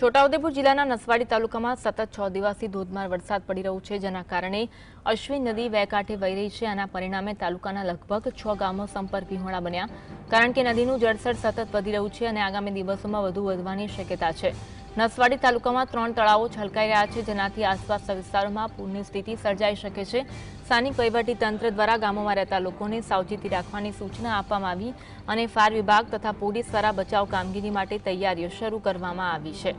છોટાઉદેપુર જિલ્લાના નસવાડી તાલુકામાં સતત છ દિવસથી ધોધમાર વરસાદ પડી રહ્યો છે, જેના કારણે અશ્વિન નદી બે કાંઠે વહી રહી છે. આના પરિણામે તાલુકાના લગભગ છ ગામો સંપર્ક વિહોણા બન્યા, કારણ કે નદીનું જળસર સતત વધી રહ્યું છે અને આગામી દિવસોમાં વધુ વધવાની શક્યતા છે. નસવાડી તાલુકામાં ત્રણ તળાવો છલકાઈ રહ્યા છે, જેનાથી આસપાસના વિસ્તારોમાં પૂરની સ્થિતિ સર્જાઈ શકે છે. સ્થાનિક તંત્ર દ્વારા ગામોમાં રહેતા લોકોને સાવચેતી રાખવાની સૂચના આપવામાં આવી અને ફાયર વિભાગ તથા પોલીસ દ્વારા બચાવ કામગીરી માટે તૈયારીઓ શરૂ કરવામાં આવી છે.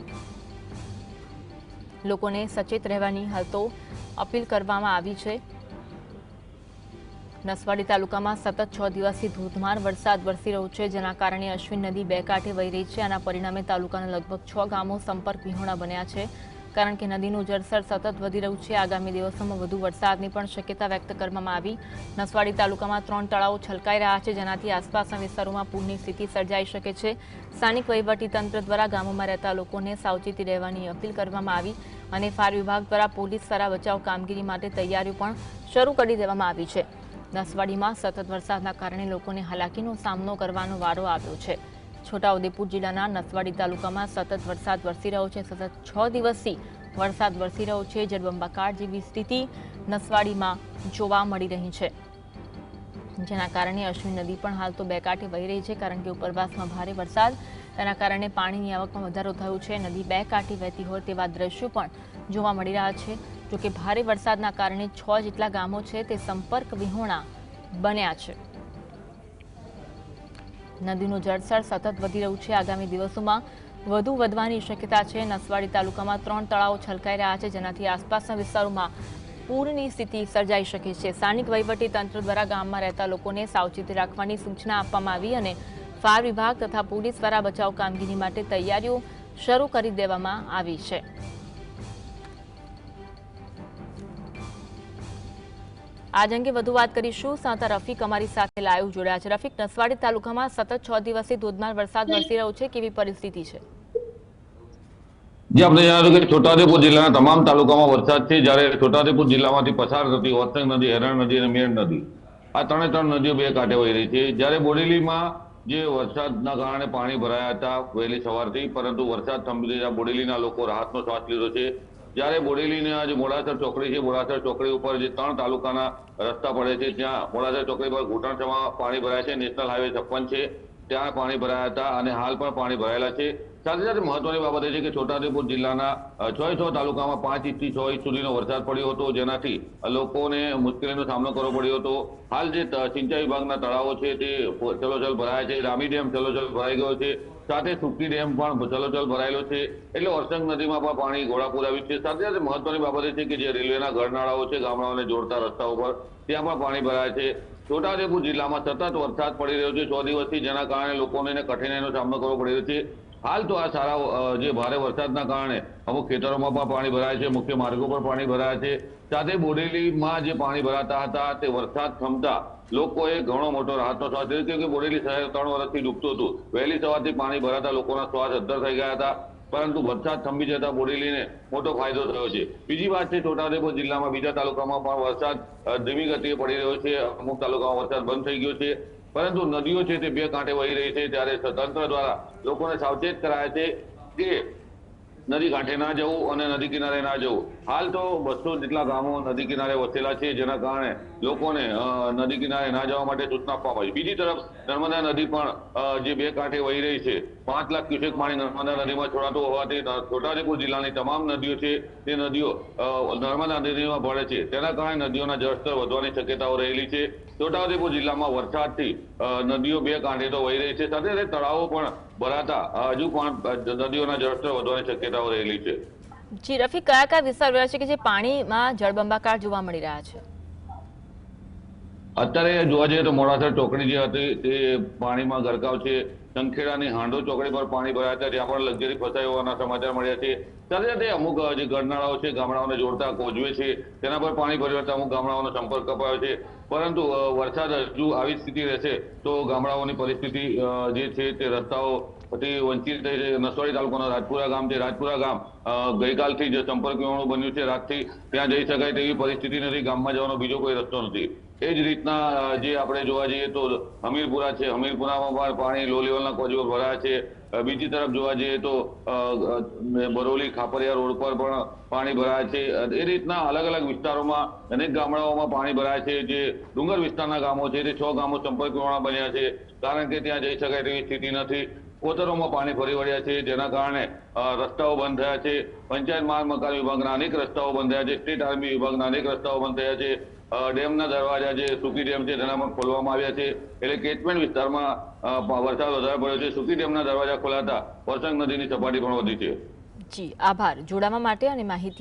લોકોને સચેત રહેવાની હાલતો અપીલ કરવામાં આવી છે. નસવાડી તાલુકામાં સતત છ દિવસથી ધોધમાર વરસાદ વરસી રહ્યો છે, જેના કારણે અશ્વિન નદી બે કાંઠે વહી રહી છે. આના પરિણામે તાલુકાના લગભગ છ ગામો સંપર્ક વિહોણા બન્યા છે, કારણ કે નદીનું જળસ્તર સતત વધી રહ્યું છે. આગામી દિવસોમાં વધુ વરસાદની પણ શક્યતા વ્યક્ત કરવામાં આવી. નસવાડી તાલુકામાં ત્રણ તળાવો છલકાઈ રહ્યા છે, જેનાથી આસપાસના વિસ્તારોમાં પૂરની સ્થિતિ સર્જાઈ શકે છે. સ્થાનિક તંત્ર દ્વારા ગામોમાં રહેતા લોકોને સાવચેતી રહેવાની અપીલ કરવામાં આવી અને ફાયર વિભાગ દ્વારા પોલીસ દ્વારા બચાવ કામગીરી માટે તૈયારીઓ પણ શરૂ કરી દેવામાં આવી છે. નસવાડીમાં સતત વરસાદના કારણે લોકોને હાલાકીનો સામનો કરવાનો વારો આવ્યો છે. છોટાઉદેપુર જિલ્લાના નસવાડી તાલુકામાં સતત વરસાદ વરસી રહ્યો છે. સતત છ દિવસથી વરસાદ વરસી રહ્યો છે. જળબંબાકાર જેવી સ્થિતિ નસવાડીમાં જોવા મળી રહી છે. જેના કારણે અશ્વિન નદી પણ હાલ તો બે કાંઠે વહી રહી છે, કારણ કે ઉપરવાસમાં ભારે વરસાદ. તેના કારણે પાણીની આવકમાં વધારો થયો છે. નદી બે કાંઠે વહેતી હોય તેવા દ્રશ્યો પણ જોવા મળી રહ્યા છે. જોકે ભારે વરસાદના કારણે છ જેટલા ગામો છે તે સંપર્ક વિહોણા બન્યા છે. નદીનું જળસ્તર સતત વધી રહ્યું છે. આગામી દિવસોમાં વધુ વધવાની શક્યતા છે. નસવાડી તાલુકામાં ત્રણ તળાવો છલકાઈ રહ્યા છે, જેનાથી આસપાસના વિસ્તારોમાં પૂરની સ્થિતિ સર્જાઈ શકે છે. સ્થાનિક તંત્ર દ્વારા ગામમાં રહેતા લોકોને સાવચેતી રાખવાની સૂચના આપવામાં આવી અને ફાયર વિભાગ તથા પોલીસ દ્વારા બચાવ કામગીરી માટે તૈયારીઓ શરૂ કરી દેવામાં આવી છે. આજ અંગે વધુ વાત કરીશું. સાંતા રફીક અમારી સાથે લાઈવ જોડ્યા છે. રફીક, નસવાડી તાલુકામાં સતત છ દિવસથી ધોધમાર વરસાદ વરસી રહ્યો છે. કેવી પરિસ્થિતિ છે? જે, આપણે જણાવ્યું કે છોટાઉદેપુર જિલ્લાના તમામ તાલુકામાં વરસાદ છે. જ્યારે છોટાઉદેપુર જિલ્લામાંથી પસાર થતી વરસંગ નદી હેરણ નદી અને મેર નદી, આ ત્રણે ત્રણ નદીઓ બે કાંઠે વહી રહી છે. જ્યારે બોડેલીમાં જે વરસાદના કારણે પાણી ભરાયા હતા વહેલી સવારથી, પરંતુ વરસાદ થંભી જતા બોડેલીના લોકો રાહતનો શ્વાસ લીધો છે. જ્યારે બોડેલીના જે મોડાસર ચોકડી છે, મોડાસર ચોકડી ઉપર જે ત્રણ તાલુકાના રસ્તા પડે છે ત્યાં મોડાસર ચોકડી પર ઘૂંટણસમાં પાણી ભરાય છે, નેશનલ હાઈવે છપ્પન છે, ત્યાં પાણી ભરાયા હતા અને હાલ પણ પાણી ભરાયેલા છે. સાથે સાથે મહત્વની બાબત એ છે કે છોટાઉદેપુર જિલ્લાના છ છ તાલુકામાં પાંચ ઇંચથી છ ઇંચ સુધીનો વરસાદ પડ્યો હતો, જેનાથી લોકોને મુશ્કેલીનો સામનો કરવો પડ્યો હતો. હાલ જે સિંચાઈ વિભાગના તળાવો છે તે ચલોચલ ભરાયા છે, રામી ડેમ ચલોચલ ભરાઈ ગયો છે, સાથે સુકી ડેમ પણ ચલોચલ ભરાયેલો છે, એટલે ઓરસંગ નદીમાં પણ પાણી ઘોડાપુર આવ્યું છે. સાથે સાથે મહત્વની બાબત એ છે કે જે રેલવેના ગરનાળાઓ છે, ગામડાઓને જોડતા રસ્તાઓ પર ત્યાં પણ પાણી ભરાય છે. છોટાઉદેપુર જિલ્લામાં સતત વરસાદ પડી રહ્યો છે, છ દિવસથી, જેના કારણે લોકોને કઠિનાઈનો સામનો કરવો પડી રહ્યો છે. હાલ તો આ સારા જે ભારે વરસાદના કારણે અમુક ખેતરોમાં પણ પાણી ભરાય છે, મુખ્ય માર્ગો પર પાણી ભરાયા છે. સાથે બોડેલીમાં જે પાણી ભરાતા હતા, તે વરસાદ થમતા લોકોએ ઘણો મોટો રાહતનો શ્વાસ લીધો કે બોડેલી શહેર ત્રણ વર્ષથી ડૂબતું હતું. વહેલી સવારથી પાણી ભરાતા લોકોના શ્વાસ અદ્ધર થઈ ગયા હતા. પરંતુ વરસાદ થંભી જતા બોડેલીને મોટો ફાયદો થયો છે. બીજી વાત છે, છોટાઉદેપુર જિલ્લામાં બીજા તાલુકામાં પણ વરસાદ ધીમી ગતિએ પડી રહ્યો છે. અમુક તાલુકામાં વરસાદ બંધ થઈ ગયો છે. પરંતુ નદીઓ છે તે બે કાંઠે વહી રહી છે ત્યારે તંત્ર દ્વારા લોકોને સાવચેત કરાયા છે કે નદી કાંઠે ના જવું અને નદી કિનારે ના જવું. હાલ તો બસો જેટલા ગામો નદી કિનારે વસેલા છે, જેના કારણે લોકોને નદી કિનારે ના જવા માટે સૂચના આપવામાં આવી. બીજી તરફ નર્મદા નદી પણ જે બે કાંઠે વહી રહી છે, પાંચ લાખ ક્યુસેક પાણી નર્મદા નદીમાં છોડાતું હોવાથી છોટાઉદેપુર જિલ્લાની તમામ નદીઓ છે, તે નદીઓ નર્મદા નદીમાં ભળે છે. તેના કારણે નદીઓના જળસ્તર વધવાની શક્યતાઓ રહેલી છે. છોટાઉદેપુર જિલ્લામાં વરસાદથી નદીઓ બે કાંઠે તો વહી રહી છે. સાથે સાથે તળાવો પણ ભરાતા હજુ પણ નદીઓના જળસ્તર વધવાની શક્યતાઓ રહેલી છે. જી રફી કયા કયા વિસ્તાર રહ્યા છે કે જે પાણીમાં જળબંબાકાર જોવા મળી રહ્યા છે? અત્યારે જોવા જઈએ તો મોડાસર ચોકડી જે હતી તે પાણીમાં ગરકાવ છે. સંખેડાની હાંડો ચોકડી પર પાણી ભરાયા હતા ત્યાં પણ લક્ઝરી ફસાઈ હોવાના સમાચાર મળ્યા છે. સાથે સાથે અમુક જે ગરનાળાઓ છે, ગામડાઓને જોડતા કોજવે છે, તેના પર પાણી ભર્યું હતા અમુક ગામડાઓનો સંપર્ક કપાયો છે. પરંતુ વરસાદ હજુ આવી સ્થિતિ રહેશે, તો ગામડાઓની પરિસ્થિતિ જે છે તે રસ્તાઓ થી વંચિત થઈ છે. નસવાડી તાલુકાનું રાજપુરા ગામ છે. રાજપુરા ગામ ગઈકાલથી જે સંપર્ક વિહોણું બન્યું છે. રાતથી ત્યાં જઈ શકાય તેવી પરિસ્થિતિ નથી. ગામમાં જવાનો બીજો કોઈ રસ્તો નથી. એ જ રીતના જે આપણે જોવા જઈએ તો હમીરપુરા છે. હમીરપુરામાં પણ પાણી લો લેવલના કોઝ ઉપર ભરાયા છે. બીજી તરફ જોવા જઈએ તો બરોલી ખાપરિયા રોડ પર પણ પાણી ભરાયા છે. એ રીતના અલગ અલગ વિસ્તારોમાં, અનેક ગામડાઓમાં પાણી ભરાયા છે. જે ડુંગર વિસ્તારના ગામો છે તે છ ગામો સંપર્ક બન્યા છે. કારણ કે ત્યાં જઈ શકાય તેવી સ્થિતિ નથી. કોતરોમાં પાણી ફરી વળ્યા છે, જેના કારણે રસ્તાઓ બંધ થયા છે, પંચાયત માર્ગ મકાન વિભાગના અનેક રસ્તાઓ બંધ થયા છે, સ્ટેટ આર્મી વિભાગના અનેક રસ્તાઓ બંધ થયા છે ડેમના દરવાજા જે સુકી ડેમ છે, તેના પણ ખોલવામાં આવ્યા છે, એટલે કેચમેન્ટ વિસ્તારમાં વરસાદ વધારે પડ્યો છે, સુકી ડેમના દરવાજા ખોલાતા, વરસાદ નદીની સપાટી પણ વધી છે. જી, આભાર. જોડાવા માટે અને માહિતી